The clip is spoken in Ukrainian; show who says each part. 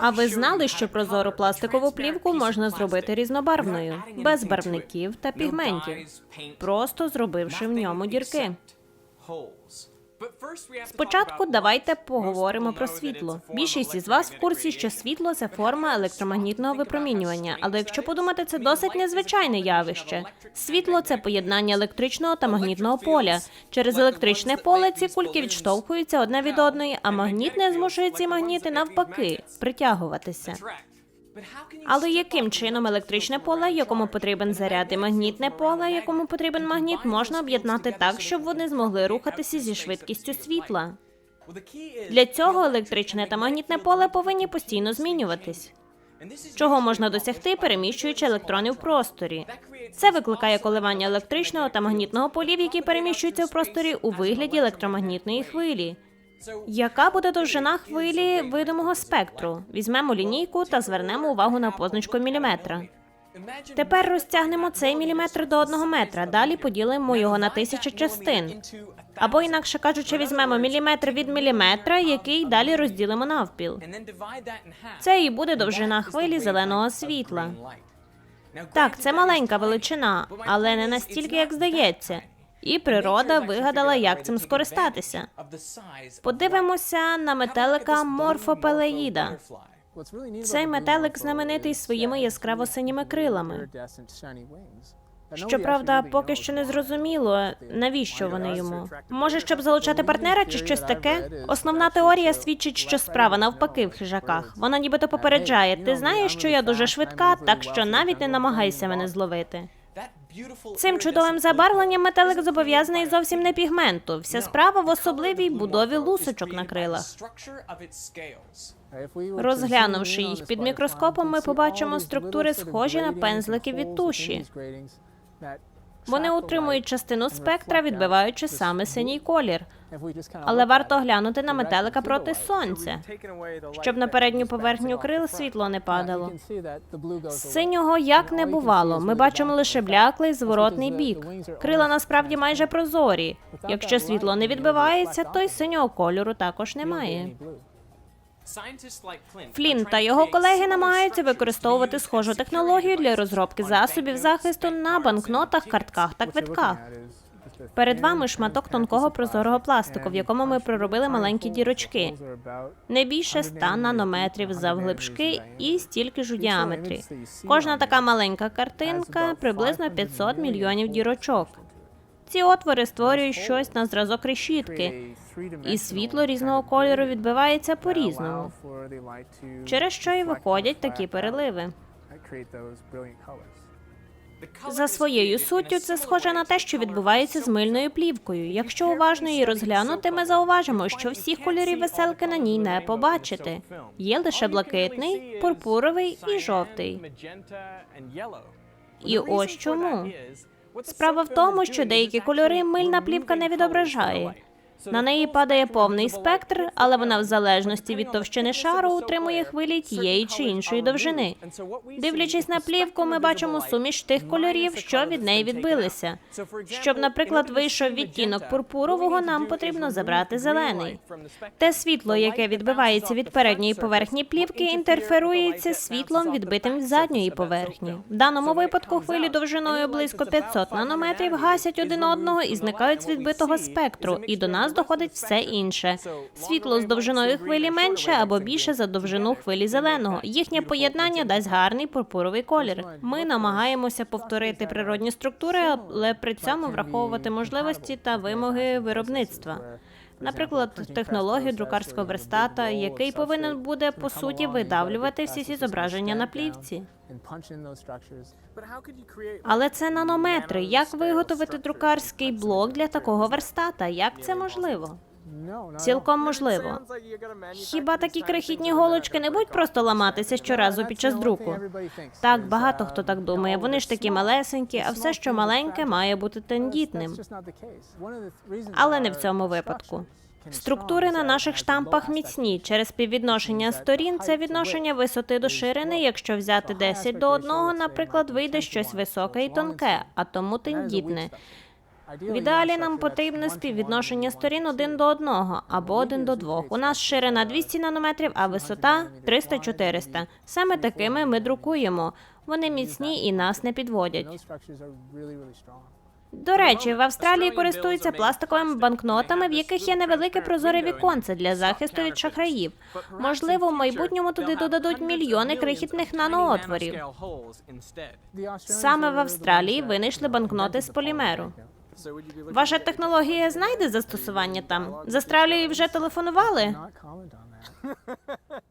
Speaker 1: А ви знали, що прозору пластикову плівку можна зробити різнобарвною, без барвників та пігментів, просто зробивши в ньому дірки. Спочатку давайте поговоримо про світло. Більшість із вас в курсі, що світло це форма електромагнітного випромінювання. Але якщо подумати, це досить незвичайне явище. Світло це поєднання електричного та магнітного поля. Через електричне поле ці кульки відштовхуються одне від одної, а магнітне змушує ці магніти навпаки притягуватися. Але яким чином електричне поле, якому потрібен заряд, і магнітне поле, якому потрібен магніт, можна об'єднати так, щоб вони змогли рухатися зі швидкістю світла? Для цього електричне та магнітне поле повинні постійно змінюватись. Чого можна досягти, переміщуючи електрони в просторі? Це викликає коливання електричного та магнітного полів, які переміщуються в просторі у вигляді електромагнітної хвилі. Яка буде довжина хвилі видимого спектру? Візьмемо лінійку та звернемо увагу на позначку міліметра. Тепер розтягнемо цей міліметр до одного метра. Далі поділимо його на тисячі частин. Або інакше кажучи, візьмемо міліметр від міліметра, який далі розділимо навпіл. Це і буде довжина хвилі зеленого світла. Так, це маленька величина, але не настільки, як здається. І природа вигадала, як цим скористатися. Подивимося на метелика морфопелеїда. Цей метелик знаменитий своїми яскраво синіми крилами. Щоправда, поки що не зрозуміло, навіщо вони йому. Може, щоб залучати партнера чи щось таке? Основна теорія свідчить, що справа навпаки в хижаках. Вона нібито попереджає: ти знаєш, що я дуже швидка, так що навіть не намагайся мене зловити. Цим чудовим забарвленням метелик зобов'язаний зовсім не пігменту. Вся справа в особливій будові лусочок на крилах. Розглянувши їх під мікроскопом, ми побачимо структури, схожі на пензлики від туші. Вони утримують частину спектра, відбиваючи саме синій колір. Але варто глянути на метелика проти сонця, щоб на передню поверхню крил світло не падало. Синього як не бувало. Ми бачимо лише бляклий зворотний бік. Крила насправді майже прозорі. Якщо світло не відбивається, то й синього кольору також немає. Флін та його колеги намагаються використовувати схожу технологію для розробки засобів захисту на банкнотах, картках та квитках. Перед вами шматок тонкого прозорого пластику, в якому ми проробили маленькі дірочки, не більше 100 нанометрів завглибшки і стільки ж у діаметрі. Кожна така маленька картинка приблизно 500 мільйонів дірочок. Ці отвори створюють щось на зразок решітки, і світло різного кольору відбивається по-різному, через що і виходять такі переливи. За своєю суттю це схоже на те, що відбувається з мильною плівкою. Якщо уважно її розглянути, ми зауважимо, що всіх кольорів веселки на ній не побачити. Є лише блакитний, пурпуровий і жовтий. І ось чому. Справа в тому, що деякі кольори мильна плівка не відображає. На неї падає повний спектр, але вона в залежності від товщини шару утримує хвилі тієї чи іншої довжини. Дивлячись на плівку, ми бачимо суміш тих кольорів, що від неї відбилися. Щоб, наприклад, вийшов відтінок пурпурового, нам потрібно забрати зелений. Те світло, яке відбивається від передньої поверхні плівки, інтерферується світлом, відбитим від задньої поверхні. В даному випадку хвилі довжиною близько 500 нанометрів гасять один одного і зникають з відбитого спектру. І до нас доходить все інше. Світло з довжиною хвилі менше або більше за довжину хвилі зеленого. Їхнє поєднання дасть гарний пурпуровий колір. Ми намагаємося повторити природні структури, але при цьому враховувати можливості та вимоги виробництва. Наприклад, технологію друкарського верстата, який повинен буде по суті видавлювати всі ці зображення на плівці. Але це нанометри. Як виготовити друкарський блок для такого верстата? Як це можливо? Цілком можливо. Хіба такі крихітні голочки не будуть просто ламатися щоразу під час друку? Так, багато хто так думає. Вони ж такі малесенькі, а все, що маленьке, має бути тендітним. Але не в цьому випадку. Структури на наших штампах міцні. Через співвідношення сторін це відношення висоти до ширини. Якщо взяти 10 до 1, наприклад, вийде щось високе і тонке, а тому тендітне. В ідеалі нам потрібне співвідношення сторін один до одного або один до двох. У нас ширина 200 нанометрів, а висота 300-400. Саме такими ми друкуємо. Вони міцні і нас не підводять. До речі, в Австралії користуються пластиковими банкнотами, в яких є невелике прозоре віконце для захисту від шахраїв. Можливо, в майбутньому туди додадуть мільйони крихітних наноотворів. Саме в Австралії винайшли банкноти з полімеру. Ваша технологія знайде застосування там? Застралі вже телефонували?